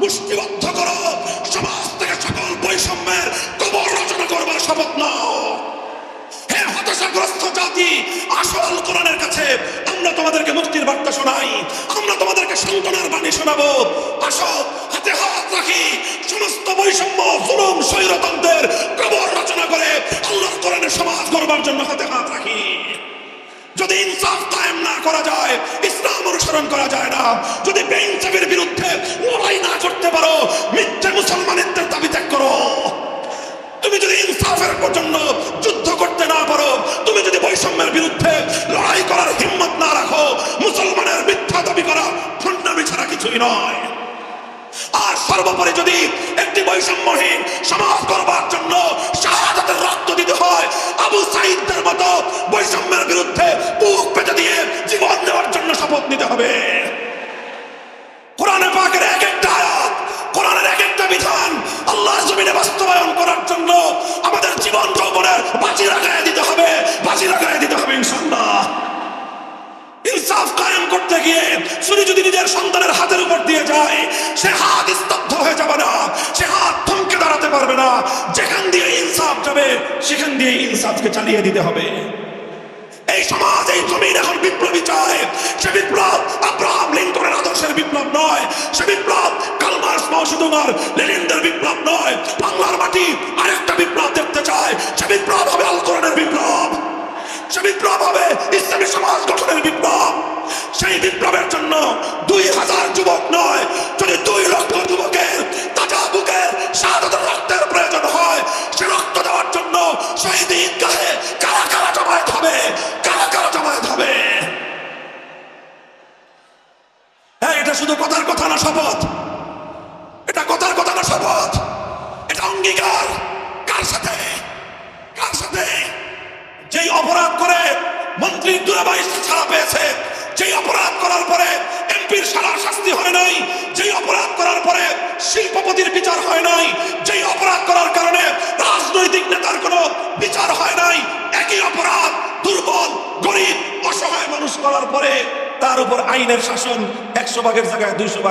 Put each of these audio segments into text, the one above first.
মুষ্টিবদ্ধ করো। সমাজ থেকে সকল বৈষম্যের কবর রচনা করবার শপথ নাও। জাতি কাছে আমরা তোমাদেরকে বার্তা শোনাই, আমরা তোমাদেরকে শোনাবো। হাতে হাত রাখি, সমস্ত বৈষম্য কবর রচনা করে সমাজ গড়বার জন্য হাতে হাত রাখি। যদি ইনসাফ কায়েম না করা যায়, ইসলাম অনুসরণ করা যায় না, যদি বেইনসাফের বিরুদ্ধে লড়াই না করতে পারো, মিথ্যে মুসলমানের দাবি ত্যাগ করো। তুমি যদি ইনসাফের জন্য যুদ্ধ করতে না পারো, তুমি যদি বৈষম্যের বিরুদ্ধে লড়াই করার হিম্মত না রাখো, মুসলমানের মিথ্যা দাবি করা খন্ডামি ছাড়া কিছুই নয়। আর সর্বোপরি যদি একটি বৈষম্যহীন সমাজ করবার নিতে হবে। কোরআনে পাকের এক একটা আয়াত, কোরআনের এক একটা বিধান আল্লাহর জমিনে বাস্তবায়ন করার জন্য আমাদের জীবন যৌবনের বাজি লাগায় দিতে হবে, বাজি লাগায় দিতে হবে ইনশাল্লাহ ইনসাফ কায়েম করতে গিয়ে শুধু যদি নিজের সন্তানের হাতের উপর দিয়ে যায়, সে হাত স্তব্ধ হয়ে যাবে না, সে হাত থমকে দাঁড়াতে পারবে না। যেখান দিয়ে ইনসাফ যাবে, সেখান দিয়ে ইনসাফকে চালিয়ে দিতে হবে। সমাজ এই জমিন এখন বিপ্লবী চায় সে বিপ্লব আব্রাহাম লিঙ্কনের আদর্শের বিপ্লব নয়। সে বিপ্লব কালমার্স মাওসুদুমার লেনিনদের বিপ্লব নয়। বাংলার মাটি আরেকটা বিপ্লব দেখতে চায় সে বিপ্লব হবে আল কোরআনের বিপ্লব। সে বিপ্লব হবে ইসলামী সমাজ গঠনের বিপ্লব। সেই বিপ্লবের জন্য দুই হাজার যুবক নয়, যদি দুই লক্ষ যুবকের তাজা বুকের শাহাদাতের রক্তের প্রয়োজন হয়, সে রক্ত দেওয়ার জন্য শহীদ ঈদগাহে কারা কারা জমায়েত হবে?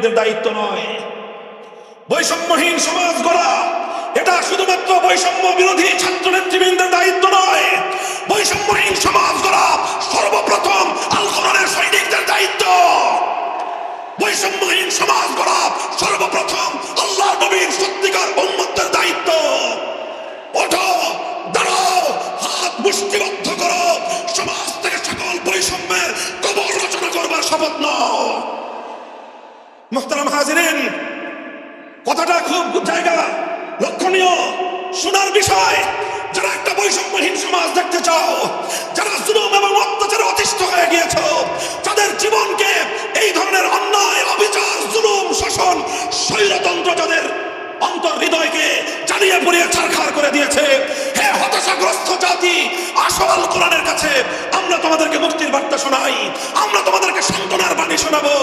নেতৃবৃন্দের দায়িত্ব নয়। বৈষম্যহীন সমাজ গড়া, এটা শুধুমাত্র বৈষম্য বিরোধী ছাত্র নেতৃবৃন্দের দায়িত্ব নয়। বৈষম্যহীন সমাজ গড়া, সর্বপ্রথম আল কোরআনের সৈনিকদের দায়িত্ব। বৈষম্যহীন সমাজ গড়া, সর্বপ্রথম আল্লাহ নবীর সত্যিকার উম্মতের দায়িত্ব। ওঠো, দাঁড়াও, হাত মুষ্টিবদ্ধ করো। সমাজ থেকে সকল বৈষম্যের কবর রচনা করবার শপথ নাও। মোহতারাম হাজিরেন, কথাটা খুব জায়গা। লক্ষণীয়, শোনার বিষয়, যারা একটা বৈষম্যহীন সমাজ দেখতে চাও, যারা জুলুম এবং অত্যাচারে অতিষ্ঠ হয়ে গিয়েছ, তাদের জীবনকে এই ধরনের অন্যায়, অবিচার, জুলুম শোষণ স্বৈরতন্ত্র যাদের অন্তর হৃদয়কে জ্বালিয়ে পুড়িয়ে ছারখার করে দিয়েছে হে হতাশাগ্রস্ত জাতি আসল কোরআনের কাছে আমরা তোমাদেরকে মুক্তির বার্তা শোনাই। আমরা তোমাদেরকে সান্ত্বনার বাণী শোনাবো।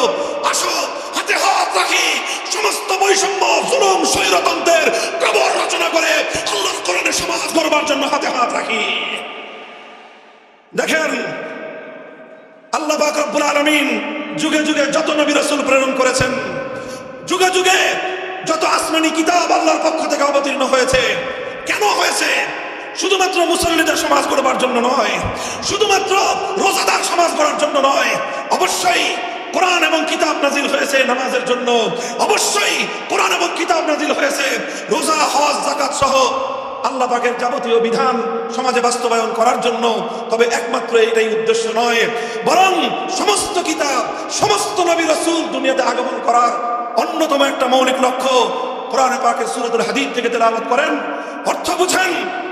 আসো, হাতে হাত রাখি। সমস্ত বৈষম্য, জুলুম, স্বৈরতন্ত্রের কবর রচনা করে আল্লাহর কোরআনের সমাজ গড়বার জন্য হাতে হাত রাখি। দেখেন, আল্লাহ পাক রব্বুল আলামিন যুগে যুগে যত নবী রাসূল প্রেরণ করেছেন, যুগে যুগে যত আসমানি কিতাব আল্লাহর পক্ষ থেকে অবতীর্ণ হয়েছে, কেন হয়েছে? শুধুমাত্র মুসল্লিদের সমাজ গড়বার জন্য নয়, শুধুমাত্র রোজাদার সমাজ গড়ার জন্য নয়, অবশ্যই কোরআন এবং কিতাব নাজিল হয়েছে নামাজের জন্য। অবশ্যই কোরআন এবং কিতাব নাজিল হয়েছে, রোজা, হজ জাকাত সহ আল্লাহ পাকের যাবতীয় বিধান সমাজে বাস্তবায়ন করার জন্য। তবে একমাত্র এটাই উদ্দেশ্য নয়, বরং সমস্ত কিতাব, সমস্ত নবী রসুল দুনিয়াতে আগমন করার অন্যতম একটা মৌলিক লক্ষ্য। কোরআনে পাকে সূরাতুল হাদীদ থেকে তেলাওয়াত করেন, অর্থ বুঝেন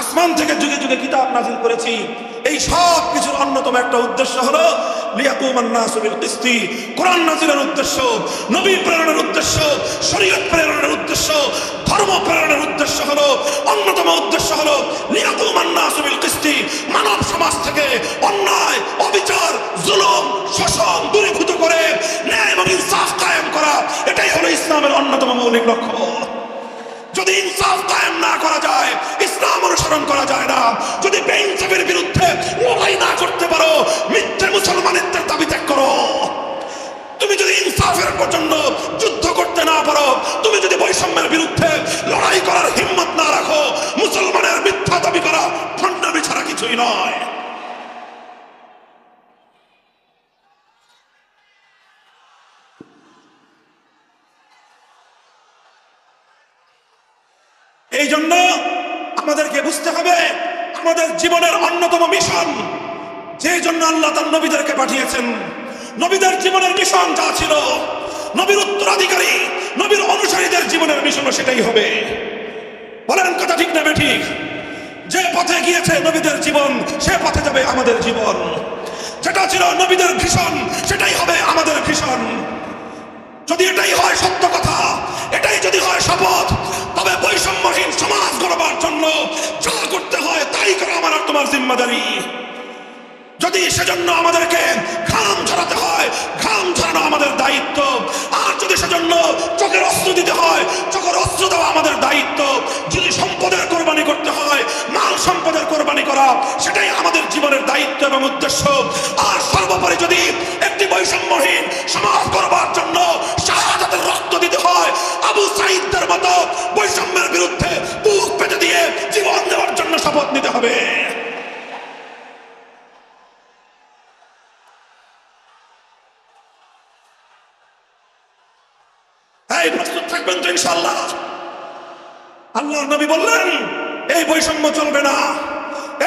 আসমান থেকে যুগে যুগে কিতাব নাজিল করেছি। এই সব কিছুর অন্যতম একটা উদ্দেশ্য হলো কোরআন উদ্দেশ্য, নবী প্রেরণের উদ্দেশ্য, শরীয়ত প্রেরণের উদ্দেশ্য, ধর্ম প্রেরণের উদ্দেশ্য হলো, অন্যতম উদ্দেশ্য কিসতি মানব সমাজ থেকে অন্যায়, অবিচার, জুলুম, শোষণ দূরীভূত করে ন্যায় এবং ইনসাফ কায়েম করা, এটাই হলো ইসলামের অন্যতম মৌলিক লক্ষ্য। যদি ইনসাফ কায়েম না করা যায় ইসলাম অনুসরণ করা যায় না যদি বেইনসাফের বিরুদ্ধে মিশনও সেটাই হবে। বলেন কথা ঠিক নেবে ঠিক যে পথে গিয়েছে নবীদের জীবন, সে পথে যাবে আমাদের জীবন। যেটা ছিল নবীদের ভীষণ, সেটাই হবে আমাদের ভীষণ। যদি এটাই হয় সত্য কথা, এটাই যদি হয় শপথ, তবে বৈষম্যহীন সমাজ গড়বার জন্য যা করতে হয় তাই করা আমার তোমার জিম্মাদারি। যদি সেজন্য আমাদেরকে ঘাম ঝরাতে হয়, ঘাম ঝরানো আমাদের দায়িত্ব। আর যদি সেজন্য চোখের অস্ত্র দিতে হয়, চোখের অস্ত্র দেওয়া আমাদের দায়িত্ব। যদি সম্পদের কোরবানি করতে হয়, মাল সম্পদের কোরবানি করা, সেটাই আমাদের জীবনের দায়িত্ব এবং উদ্দেশ্য। আর সর্বোপরি যদি একটি বৈষম্যহীন সমাজ করবার জন্য শাহাদাতের রক্ত দিতে হয়, আবু সাইদদের মতো বৈষম্যের বিরুদ্ধে বুক পেতে দিয়ে জীবন দেওয়ার জন্য শপথ নিতে হবে এই প্রস্তুত থাকবেন তো ইনশাল্লাহ আল্লাহ নবী বললেন, এই বৈষম্য চলবে না।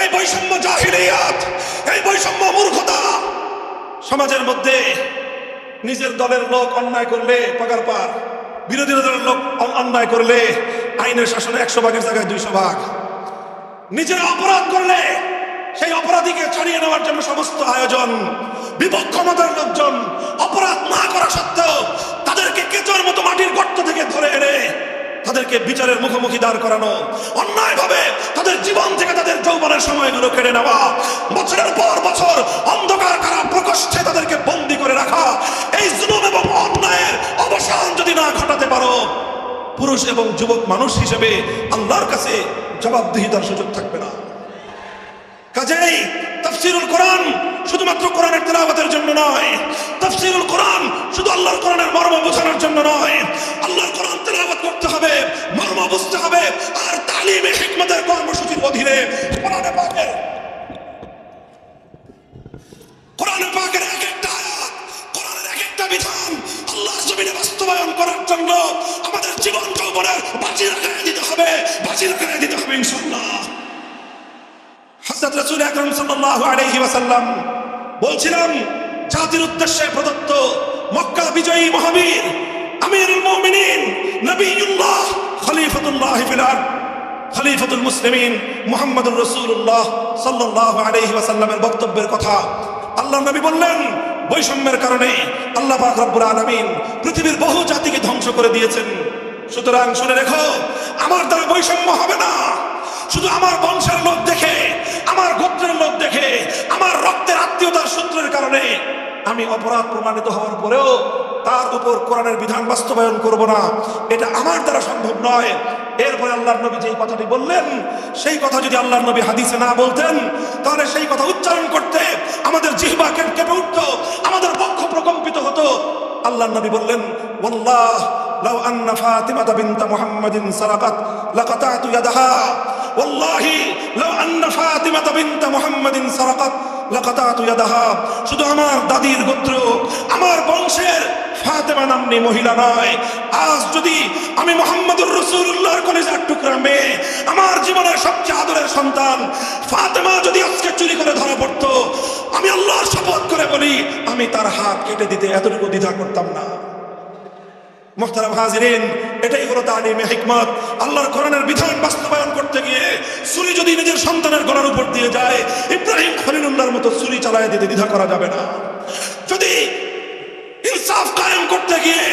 এই বৈষম্য জাহিলিয়াত। এই বৈষম্য মূর্খতা। সমাজের মধ্যে নিজের দলের লোক অন্যায় করলে পাকার পার। বিরোধী দলের লোক অন্যায় করলে আইনের শাসনে একশো ভাগের জায়গায় দুইশো ভাগ। নিজেরা অপরাধ করলে সেই অপরাধীকে ছাড়িয়ে নেওয়ার জন্য সমস্ত আয়োজন বিপক্ষ মতের লোকজন অপরাধ না করা সত্ত্বেও তাদেরকে কেচর মতো মাটির গর্ত থেকে ধরে এনে তাদেরকে বিচারের মুখোমুখি দাঁড় করানো অন্যায় ভাবে তাদের জীবন থেকে তাদের যৌবনের সময়গুলো কেড়ে নেওয়া, বছরের পর বছর অন্ধকার কারা প্রকোষ্ঠে তাদেরকে বন্দি করে রাখা, এই জুলুম এবং অন্যায়ের অবসান যদি না ঘটাতে পারো, পুরুষ এবং যুবক মানুষ হিসেবে আল্লাহর কাছে জবাবদিহিতার সুযোগ থাকবে না। কাজেই তাফসিরুল কোরআন শুধুমাত্র কোরআনের তেলাওয়াতের জন্য নয়, তাফসিরুল কোরআন শুধু আল্লাহর কোরআনের মর্ম বোঝানোর জন্য নয়, আল্লাহর কোরআন তেলাওয়াত করতে হবে, মর্ম বুঝতে হবে, আর তালিমে হিকমতের কর্মসূচির অধীনে কোরআনে পাকের কোরআনে পাকের এক একটা আয়াত, কোরআনের এক একটা বিধান আল্লাহ জমিনে বাস্তবায়ন করার জন্য আমাদের জীবন যৌবনের বাজি রাখায় দিতে হবে, বাজি রাখায় দিতে হবে ইনশাল্লাহ হযরত রাসূল আকরাম সাল্লাল্লাহু আলাইহি ওয়াসাল্লাম বলছিলাম জাতির উদ্দেশ্যে প্রদত্ত মক্কা বিজয়ী মহাবীর আমিরুল মুমিনিন নবিয়ুল্লাহ খলিফাতুল্লাহ ফিল আরদ, খলিফাতুল মুসলিমিন মুহাম্মদুর রাসূলুল্লাহ সাল্লাল্লাহু আলাইহি ওয়াসাল্লামের বক্তব্যের কথা। আল্লাহ নবী বললেন, বৈষম্যের কারণে আল্লাহ পাক রব্বুল আলামিন পৃথিবীর বহু জাতিকে ধ্বংস করে দিয়েছেন। সুতরাং শুনে রেখো, আমার দ্বারা বৈষম্য হবে না। শুধু আমার বংশের লোক দেখে আমার গোত্রের লোক দেখে আমার রক্তের আত্মীয়তার সূত্রের কারণে আমি অপরাধ প্রমাণিত হওয়ার পরেও তার উপর কোরআনের বিধান বাস্তবায়ন করব না। এটা আমার দ্বারা সম্ভব নয়। এরপরে আল্লাহর নবী যেই কথাটি বললেন, সেই কথা যদি আল্লাহর নবী হাদিসে না বলতেন, তাহলে সেই কথা উচ্চারণ করতে আমাদের জিহ্বা কেঁপ- উঠতো, আমাদের পক্ষ প্রকম্পিত হতো। আল্লাহর নবী বললেন, ওয়াল্লাহ, লাউ আন্না ফাতিমাতা বিনতা মুহাম্মাদিন সারাকাত লাকাতাতু ইয়াদাহা। والله لو ان فاطمه بنت محمد سرقت لقطعت يدها শুধু আমার দাদির গোত্র, আমার বংশের ফাতেমা নামনি মহিলা নয়। আজ যদি আমি মোহাম্মদুর রাসূলুল্লাহর কলিজার টুকরা মেয়ে, আমার জীবনের সবচেয়ে আদরের সন্তান, ফাতেমা যদি আজকে চুরি করে ধরা পড়তো, আমি আল্লাহর শপথ করে বলি, আমি তার হাত কেটে দিতে এতটুকু দ্বিধা করতাম না। মোহতারাম হাজিরিন, এটাই হলো তালিমে হিকমত। আল্লাহর কোরআনের বিধান বাস্তবায়ন করতে গিয়ে ছুরি যদি নিজের সন্তানের গলার উপর দিয়ে যায়, ইব্রাহিম মতো ছুরি চালায় দিতে দ্বিধা করা যাবে না। যদি ইনসাফ করতে গিয়ে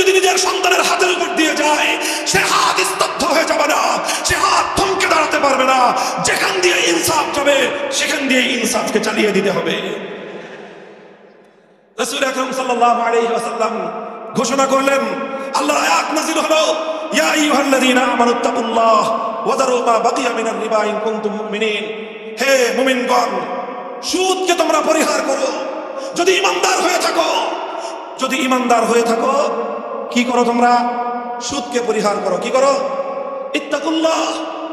যদি নিজের সন্তানের হাতের উপর দিয়ে যায়, সে হাত স্তব্ধ হয়ে যাবে না, সে হাত দাঁড়াতে পারবে না। যেখান দিয়ে ইনসাফ সেখান দিয়ে ইনসাফকে চালিয়ে দিতে হবে। রসুল আকরম ঘোষণা করলেন আল্লাহ আয়াত নাযিল হলো, ইয়া আইয়ুহাল্লাযীনা আমানুত্তাকুল্লাহ ওয়া দারু মা বাকিয়া মিনার রিবা ইন কুনতুম মুমিনিন। হে মুমিনগণ, সুদকে তোমরা পরিহার করো। যদি ইমানদার হয়ে থাকো, যদি ইমানদার হয়ে থাকো, কি করো তোমরা? সুদকে পরিহার করো। কি করো? ইত্তাকুল্লাহ,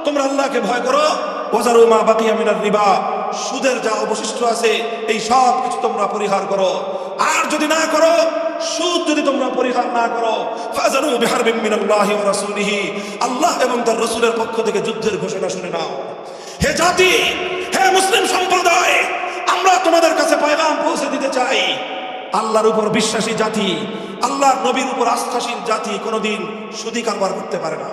তোমরা আল্লাহকে ভয় করো। ওয়াজারু মা বাকিয়া মিনার রিবা, সুদের যা অবশিষ্ট আছে, এই সব কিছু তোমরা পরিহার করো। আর যদি না করো সুদ যদি তোমরা পরিহার না করো ফাজারু বিহারবিন মিনাল্লাহি ওয়া আল্লাহ এবং তার রাসূলের পক্ষ থেকে যুদ্ধের ঘোষণা শুনে নাও। হে জাতি, হে মুসলিম সম্প্রদায়, আমরা তোমাদের কাছে পয়গাম পৌঁছে দিতে চাই। আল্লাহর উপর বিশ্বাসী জাতি, আল্লাহর নবীর উপর আস্থাশীল জাতি কোনোদিন সুদি কারবার করতে পারে না।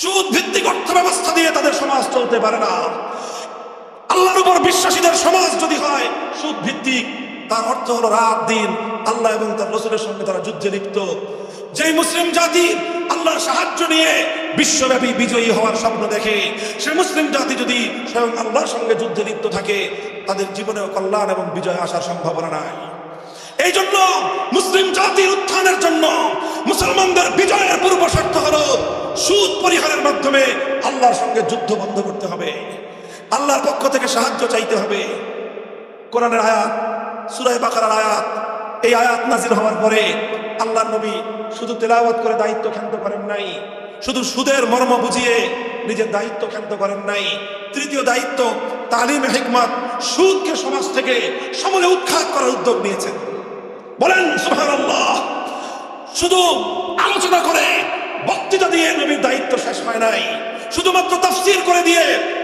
সুদ ভিত্তিক অর্থ ব্যবস্থা দিয়ে তাদের সমাজ চলতে পারে না। আল্লাহর উপর বিশ্বাসীদের সমাজ যদি হয়, সুদ ভিত্তিক তার অর্থ হলো রাত, দিন। আল্লাহ এবং তার রসুলের সঙ্গে তারা যুদ্ধে লিপ্ত। যেই মুসলিম জাতি আল্লাহর সাহায্য নিয়ে বিশ্বব্যাপী বিজয়ী হওয়ার স্বপ্ন দেখে, সে মুসলিম জাতি যদি স্বয়ং আল্লাহর সঙ্গে যুদ্ধে লিপ্ত থাকে, তাদের জীবনেও কল্যাণ এবং বিজয় আসার সম্ভাবনা নাই। এই জন্য মুসলিম জাতির উত্থানের জন্য মুসলমানদের বিজয়ের পূর্ব শর্ত হল সুদ পরিহারের মাধ্যমে আল্লাহর সঙ্গে যুদ্ধ বন্ধ করতে হবে। আল্লাহর পক্ষ থেকে সাহায্য চাইতে হবে। কোরআনের আয়াত সুরাই বাকার আয়াত। এই আয়াত নাজির হওয়ার পরে আল্লাহ নবী শুধু তেলাওয়াত করে দায়িত্ব ক্ষান্ত করেন নাই, শুধু সুদের মর্ম বুঝিয়ে নিজের দায়িত্ব ক্ষান্ত করেন নাই। তৃতীয় দায়িত্ব, তালিম হিকমত, সুদকে সমাজ থেকে সমলে উৎখাত করার উদ্যোগ নিয়েছেন। বলেন শুধু আলোচনা করে বক্তৃতা দিয়ে নবীর দায়িত্ব শেষ হয় নাই, শুধুমাত্র তাফসীর করে দিয়ে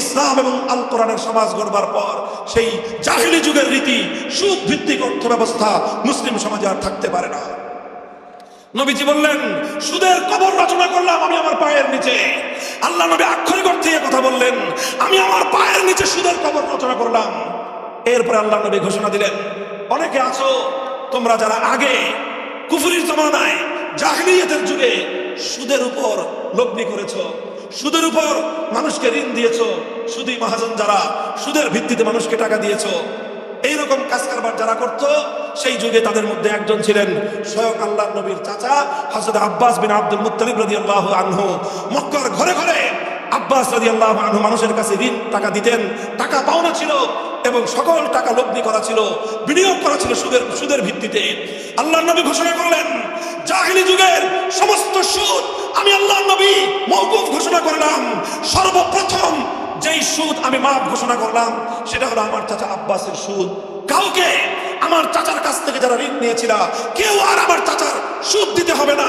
ইসলাম এবং আল কোরআনের সমাজ গড়বার পর সেই জাহিলি যুগের রীতি সুদ ভিত্তিক অর্থ ব্যবস্থা মুসলিম সমাজে আর থাকতে পারে না। নবীজি বললেন, সুদের কবর রচনা করলাম আমি আমার পায়ের নিচে। আল্লাহ নবী আক্ষরিক অর্থে কথা বললেন, আমি আমার পায়ের নিচে সুদের কবর রচনা করলাম। এরপরে আল্লাহ নবী ঘোষণা দিলেন, অনেকে আছো, তোমরা যারা আগে কুফুরির জমানায় জাহিলিয়াতের যুগে সুদের উপর লগ্নি করেছ সুদের উপর মানুষকে ঋণ দিয়েছ, সুদী মহাজন যারা, সুদের ভিত্তিতে মানুষকে টাকা দিয়েছ, এইরকম কাজ কারবার যারা করত, সেই যুগে তাদের মধ্যে একজন ছিলেন স্বয়ং আল্লাহ নবীর চাচা হজরত আব্বাস বিন আব্দুল মুত্তালিব রাদিয়াল্লাহু আনহু। মক্কার ঘরে ঘরে আব্বাস রাদিয়াল্লাহু আনহু মানুষের কাছে ঋণ, টাকা দিতেন, টাকা পাওনা ছিল এবং সকল টাকা লগ্নি করা ছিল, বিনিয়োগ করা ছিল সুদের সুদের ভিত্তিতে। আল্লাহ নবী ঘোষণা করলেন জাহিলি যুগের সমস্ত সুদ আমি আল্লাহ নবী মৌকুফ ঘোষণা করলাম। সর্বপ্রথম যেই সুদ আমি মাপ ঘোষণা করলাম, সেটা হলো আমার চাচা আব্বাসের সুদ। কাউকে আমার চাচার কাছ থেকে যারা ঋণ নিয়েছিল, কেউ আর আমার চাচার সুদ দিতে হবে না।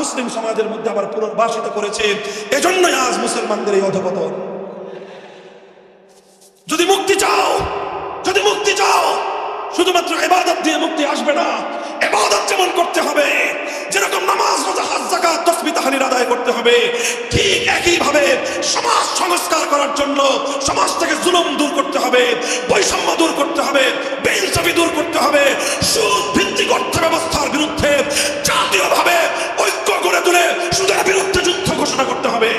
মুসলিম সমাজের মধ্যে আবার পুনর্বাসিত করেছে। এজন্যই আজ মুসলমানদের এই অধপতন। যদি মুক্তি চাও, যদি মুক্তি চাও, শুধুমাত্র এবাদত দিয়ে মুক্তি আসবে না। এবাদত যেমন করতে হবে, যেরকম নামাজ, রোজা, হাজ জাকাত তসবি তাহলিল আদায় করতে হবে, ঠিক হবে সমাজ সংস্কার করার জন্য সমাজ থেকে জুলুম দূর করতে হবে, বৈষম্য দূর করতে হবে, বেইনসাফি দূর করতে হবে, সুদ ভিত্তিক অর্থ ব্যবস্থার বিরুদ্ধে জাতীয়ভাবে ঐক্য তুলে সুদের বিরুদ্ধে যুদ্ধ ঘোষণা করতে হবে।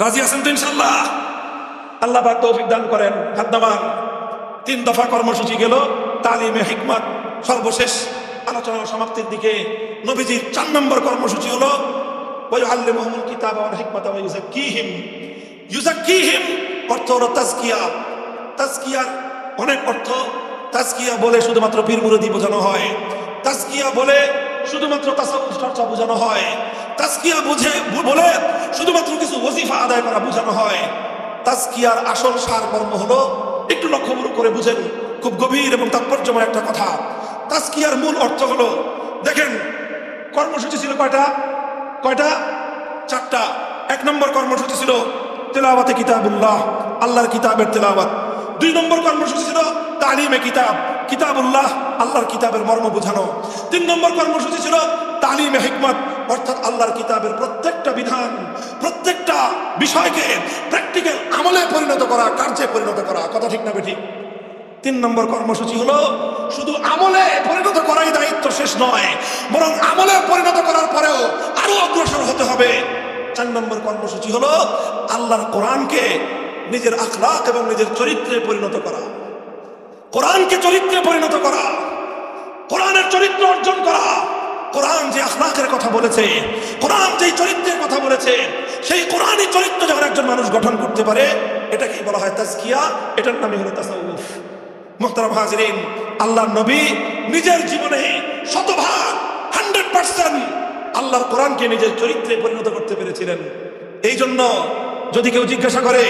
রাজি আছেন তো ইনশাল্লাহ আল্লাহ পাক তৌফিক দান করেন। হাদ্দামান তিন দফা কর্মসূচি গেল, তালিমে হিকমত, সর্বশেষ আলোচনা সমাপ্তির দিকে নবীজির চার নম্বর কর্মসূচি হলো ওয়াইউআল্লিমুহুমুল কিতাবা ওয়াল হিকমাতা ইউযাক্কিহিম। ইউযাক্কিহিম অর্থ হলো তাজকিয়া। তাজকিয়ার অনেক অর্থ। তাজকিয়া বলে শুধুমাত্র পীর মুরদি বোঝানো হয়। তাজকিয়া বলে শুধুমাত্র তাসাউফ চর্চা বোঝানো হয়। তাজকিয়া বুঝে বলে শুধুমাত্র কিছু ওজিফা আদায় করা বোঝানো হয়। তাজকিয়ার আসল সারমর্ম হলো, একটু লক্ষ্য করে বুঝেন, খুব গভীর এবং তাৎপর্যময় একটা কথা। তাজকিয়ার মূল অর্থ হলো, দেখেন, কর্মসূচি ছিল কয়টা? কয়টা? চারটা। এক নম্বর কর্মসূচি ছিল তেলাওয়াতে কিতাবুল্লাহ, আল্লাহর কিতাবের তেলাওয়াত। দুই নম্বর কর্মসূচি ছিল তালিমে কিতাব। কিতাবুল্লাহ, আল্লাহর কিতাবের মর্ম বোঝানো। তিন নম্বর কর্মসূচি ছিল তালিমে হিকমত, অর্থাৎ আল্লাহর কিতাবের প্রত্যেকটা বিধান, প্রত্যেকটা বিষয়কে প্র্যাকটিক্যাল আমলে পরিণত করা, কার্যে পরিণত করা। কথা ঠিক না বেঠিক তিন নম্বর কর্মসূচি হলো শুধু আমলে পরিণত করাই দায়িত্ব শেষ নয়, বরং আমলে পরিণত করার পরেও আরও অগ্রসর হতে হবে। চার নম্বর কর্মসূচি হলো আল্লাহর কোরআনকে নিজের আখলাক এবং নিজের চরিত্রে পরিণত করা। কোরআনকে চরিত্রে পরিণত করা, কোরআনের চরিত্র অর্জন করা। কোরআন যে আখলাকের কথা বলেছে, কোরআন যে চরিত্রের কথা বলেছে, সেই কোরআনই চরিত্র যখন একজন মানুষ গঠন করতে পারে, এটাকেই বলা হয় তাজকিয়া, এটার নামই হলো তাসাউফ। মোহতারাম হাজরিন আল্লাহ নবী নিজের জীবনে শতভাগ, হান্ড্রেড পার্সেন্ট আল্লাহর কোরআনকে নিজের চরিত্রে পরিণত করতে পেরেছিলেন। এই জন্য যদি কেউ জিজ্ঞাসা করে,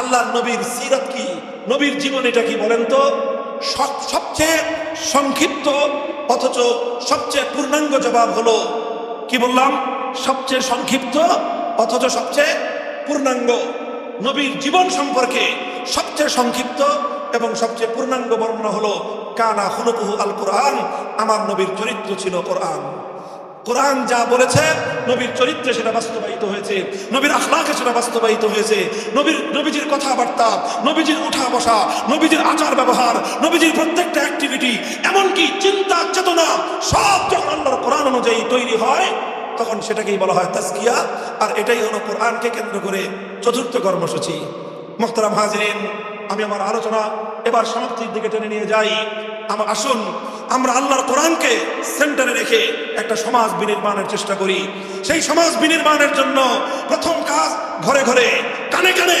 আল্লাহর নবীর সিরাত কি? নবীর জীবন এটা কি বলেন তো? সবচেয়ে সংক্ষিপ্ত, অথচ সবচেয়ে পূর্ণাঙ্গ জবাব হলো, কি বললাম? সবচেয়ে সংক্ষিপ্ত, অথচ সবচেয়ে পূর্ণাঙ্গ। নবীর জীবন সম্পর্কে সবচেয়ে সংক্ষিপ্ত এবং সবচেয়ে পূর্ণাঙ্গ বর্ণনা হলো, কানা হুলকুহু আল কোরআন আমার নবীর চরিত্র ছিল কোরআন। কোরআন যা বলেছে, নবীর চরিত্রে সেটা বাস্তবায়িত হয়েছে, নবীর আখলাকে সেটা বাস্তবায়িত হয়েছে, নবীর, নবীজির কথাবার্তা, নবীজির উঠা বসা নবীজির আচার ব্যবহার, নবীজির প্রত্যেকটা অ্যাক্টিভিটি এমনকি চিন্তা, চেতনা, সব যখন আল্লাহর কোরআন অনুযায়ী তৈরি হয়, তখন সেটাকেই বলা হয় তাজকিয়া, আর এটাই হলো কোরআনকে কেন্দ্র করে চতুর্থ কর্মসূচি। মোহতারাম হাজরিন, আমি আমার আলোচনা এবার সমাপ্তির দিকে টেনে নিয়ে যাই। আমার আসুন আমরা আল্লাহর কোরআনকে সেন্টারে রেখে একটা সমাজ বিনির্মাণের চেষ্টা করি। সেই সমাজ বিনির্মাণের জন্য প্রথম কাজ ঘরে ঘরে কানে কানে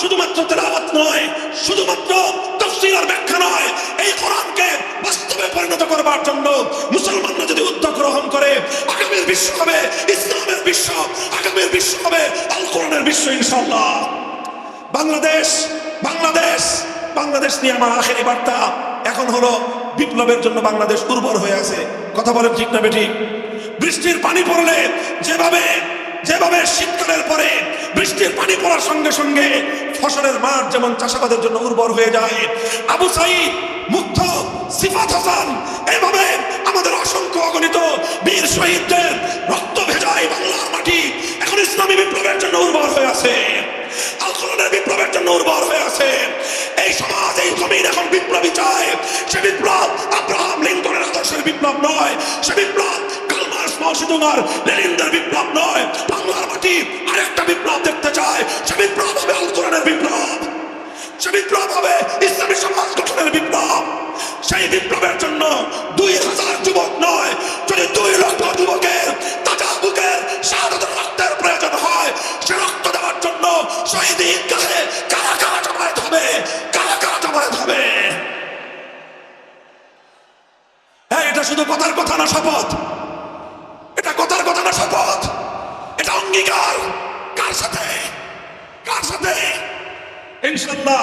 শুধুমাত্র তেলাওয়াত নয়, শুধুমাত্র তফসির আর ব্যাখ্যা নয়, এই কোরআনকে বাস্তবে পরিণত করবার জন্য মুসলমানরা যদি উদ্যোগ গ্রহণ করে, আগামীর বিশ্ব হবে, ইসলামের বিশ্ব, আগামীর বিশ্ব হবে, আল কোরআনের বিশ্ব ইনশাল্লাহ বাংলাদেশ বাংলাদেশ বাংলাদেশ নিয়ে আমার আখেরি বার্তা এখন হলো বিপ্লবের জন্য বাংলাদেশ উর্বর হয়ে আছে। কথা বলেন ঠিক না বেঠিক বৃষ্টির পানি পড়লে যেভাবে যেভাবে শীতকালের পরে বৃষ্টির পানি পড়ার সঙ্গে সঙ্গে ফসলের মাঠ যেমন চাষাবাদের জন্য উর্বর হয়ে যায়, আবু সাইদ মুগ্ধ সিফাত হাসান, এভাবে আমাদের অসংখ্য অগণিত বীর শহীদদের রক্ত ভেজায় বাংলার মাটি এখন ইসলামী বিপ্লবের জন্য উর্বর হয়ে আছে। আল বিপ্লবের জন্য উর্বর হয়ে আছে। এই সমাজ, এই জমিন এখন বিপ্লবী চায়। সে বিপ্লব আব্রাহাম লিঙ্কনের আদর্শের বিপ্লব নয়। সে কালমার্স লেনিনদের বিপ্লব নয়, বাংলার মাটি আরেকটা বিপ্লব দেখতে চায়। সে বিপ্লব হবে কোরআনের বিপ্লব। সে বিপ্লব হবে ইসলামী সমাজ গঠনের বিপ্লব। সেই বিপ্লবের জন্য দুই হাজার যুবক নয়, যদি দুই লক্ষ যুবকের তাজা বুকের শাহাদতের রক্তের প্রয়োজন হয়, সে রক্ত দেওয়ার জন্য শহীদ ঈদগাহে কারা কারা জমায়েত হবে কারা কারা জমায়েত হবে। হ্যাঁ এটা শুধু কথার কথা না, শপথ। শপথ। এটা অঙ্গীকার। কার সাথে? তার সাথে? ইনশাল্লাহ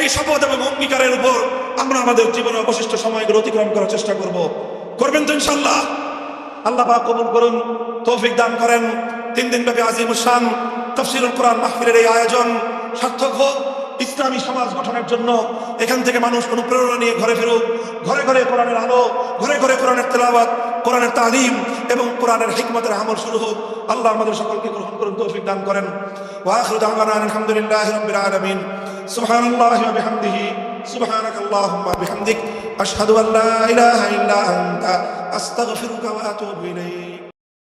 এই শপথ এবং অঙ্গীকারের উপর আমরা আমাদের জীবনের অবশিষ্ট সময়গুলো অতিক্রম করার চেষ্টা করব। করবেন তো ইনশাল্লাহ আল্লাহ পাক কবুল করুন, তৌফিক দান করেন। তিন দিন ব্যাপী আজিম শান, তফসিরুল কোরআন মাহফিলের এই আয়োজন সার্থক হোক। ইসলামী সমাজ গঠনের জন্য এখান থেকে মানুষ অনুপ্রেরণা নিয়ে ঘরে ফিরুক। ঘরে ঘরে কোরআনের আলো, ঘরে ঘরে কোরআনের তেলাওয়াত, কোরআনের তালিম এবং কোরআনের হিকমতের আমল শুরু হোক আল্লাহ আমাদের সকলকে গ্রহণ করুন তৌফিক দান করেন ওয়াখিরু দাওয়ানা আলহামদুলিল্লাহি রাব্বিল আলামিন সুবহানাল্লাহি ওয়া বিহামদিহি سبحانك اللهم وبحمدك أشهد أن لا إله إلا أنت أستغفرك وأتوب إليك